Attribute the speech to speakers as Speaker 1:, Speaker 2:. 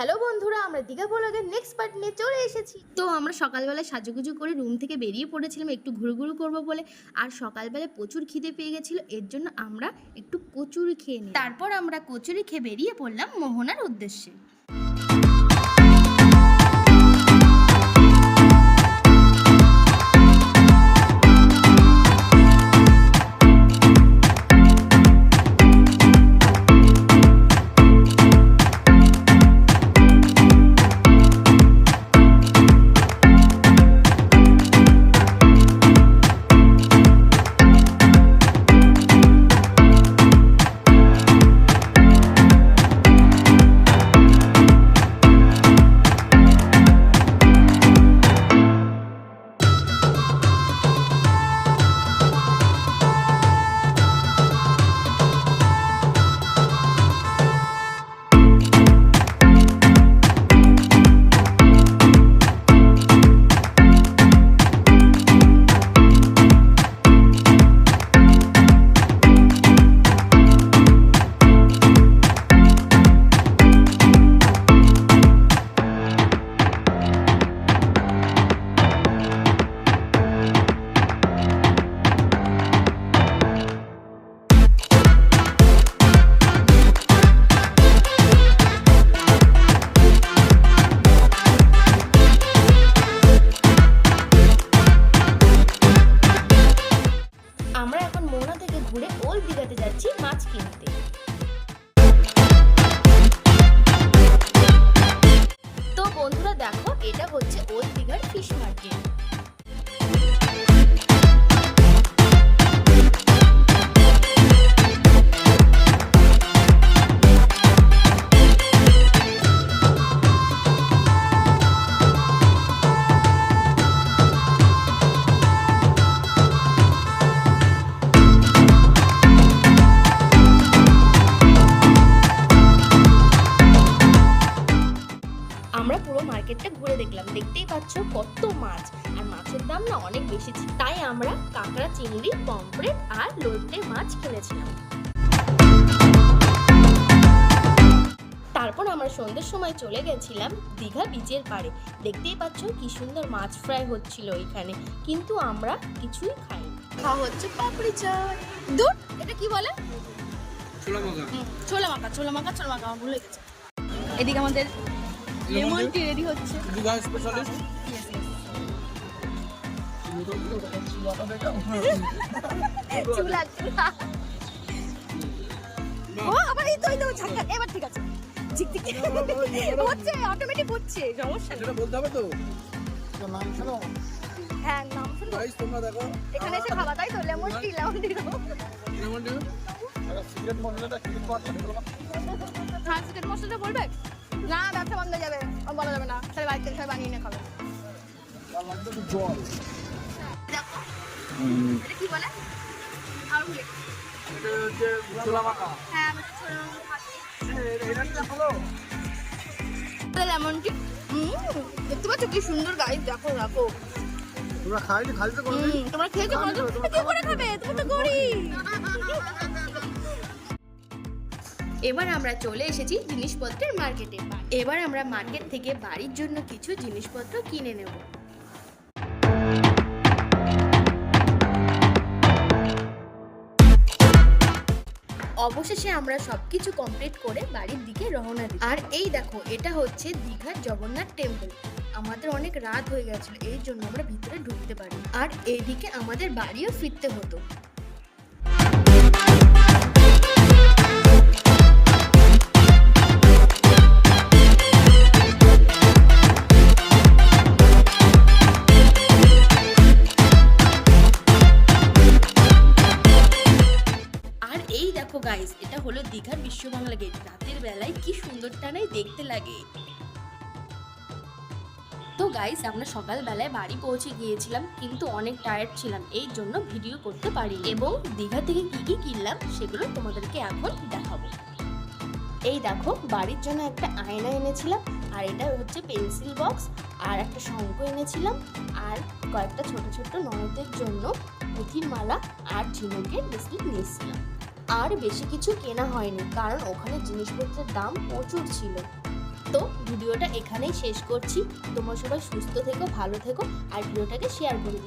Speaker 1: Hello বন্ধুরা, আমরা দীঘা ব্লগের নেক্সট পার্ট নিয়ে চলে এসেছি। তো আমরা সকালবেলা সাজুগুজু করে রুম থেকে বেরিয়ে পড়েছিলাম, একটু ঘুরু ঘুরু করব বলে। আর সকালবেলা প্রচুর খিদে পেয়ে গেছিল, এর জন্য আমরা একটু কচুরি খেয়ে নিই তারপর আমরা কচুরি খেয়ে বেরিয়ে পড়লাম মোহনার উদ্দেশ্যে। দীঘাতে যাচ্ছি মাছ কিনতে। তো বন্ধুরা দেখো এটা হচ্ছে ওল্ড দীঘার ফিশ মার্কেট। দেখলাম। দেখতেই পাচ্ছ কত মাছ। আর মাছের দাম না অনেক বেশি ছিল। তাই আমরা কাঁকড়া চিংড়ি পমফ্রেট আর লোটে মাছ কিনেছিলাম। তারপর আমরা সন্ধ্যের সময় চলে গেছিলাম দীঘা বিচের পাড়ে। দেখতেই পাচ্ছ কি সুন্দর মাছ ফ্রাই হচ্ছিল ওইখানে কিন্তু আমরা কিছুই খাইনি। খাওয়া হচ্ছে পাপড়ি চাট। দূর এটা কি বলে?
Speaker 2: ছোলা মাখা।
Speaker 1: ছোলা মাখা ছোলা মাখা ছোলা মাখা ভুলে গেছে। এদিকে আমাদের লেমন টি রেডি হচ্ছে?
Speaker 2: দীঘা স্পেশালিস্ট
Speaker 1: চুলা চুলা। ও আবার এই তো এই তো এবার ঠিক আছে। ঝিক ঝিক। হচ্ছে অটোমেটিক হচ্ছে সমস্যা
Speaker 2: সেটা বলতে হবে তো।
Speaker 1: হ্যাঁ নাম শুনো।
Speaker 2: গাইস তোমরা দেখো।
Speaker 1: এখানে এসে খাওয়া তাই তো? Lemon tea lemon tea
Speaker 2: lemon tea cigarette মশলাটা সিগারেট মশলা
Speaker 1: হ্যাঁ মশলাটা বলবে? না ব্যবসা বন্ধ হয়ে যাবে। বলা যাবে না। তাহলে বাড়িতে সবাই বানিয়ে নিয়ে খাবে।
Speaker 2: জল
Speaker 1: কি বলে? হ্যাঁ দেখতে পাচ্ছ কি সুন্দর গাইস দেখো দেখো।
Speaker 2: তোমরা খাইনি
Speaker 1: তোমরা খেয়েছো কোনোদিন? কি করে খাবে তুমি তো গরিব এবার আমরা চলে এসেছি জিনিসপত্রের মার্কেটে। এবার আমরা মার্কেট থেকে বাড়ির জন্য কিছু জিনিসপত্র কিনে নেব। অবশেষে আমরা সবকিছু কমপ্লিট করে বাড়ির দিকে রওনা দিই আর এই দেখো, এটা হচ্ছে দীঘার জগন্নাথ টেম্পল। আমাদের অনেক রাত হয়ে গেছিল, এই জন্য আমরা ভিতরে ঢুকতে পারি আর এইদিকে আমাদের বাড়িও ফিরতে হতো। দেখো গাইস এটা হলো দীঘার বিশ্ব বাংলা গেট রাতের বেলায় কি সুন্দর টানাই দেখতে লাগে। তো গাইজ আমরা সকালবেলায় বাড়ি পৌঁছে গিয়েছিলাম, কিন্তু অনেক টায়ার্ড ছিলাম, এই জন্য ভিডিও করতে পারি এবং দীঘা থেকে কি কি কিনলাম, সেগুলো তোমাদেরকে এখন দেখাবো। এই দেখো, বাড়ির জন্য একটা আয়না এনেছিলাম, আর এটা হচ্ছে পেন্সিল বক্স আর একটা শঙ্খ এনেছিলাম, আর কয়েকটা ছোট ছোট ননদের জন্য পুঁথির মালা আর ঝিনুকের ব্রেসলেট নিয়েছিলাম। আর বেশি কিছু কেনা হয়নি, কারণ ওখানে জিনিসপত্রের দাম প্রচুর ছিল তো ভিডিওটা এখানেই শেষ করছি তোমরা সবাই সুস্থ থেকো, ভালো থেকো, আর ভিডিওটাকে শেয়ার করে।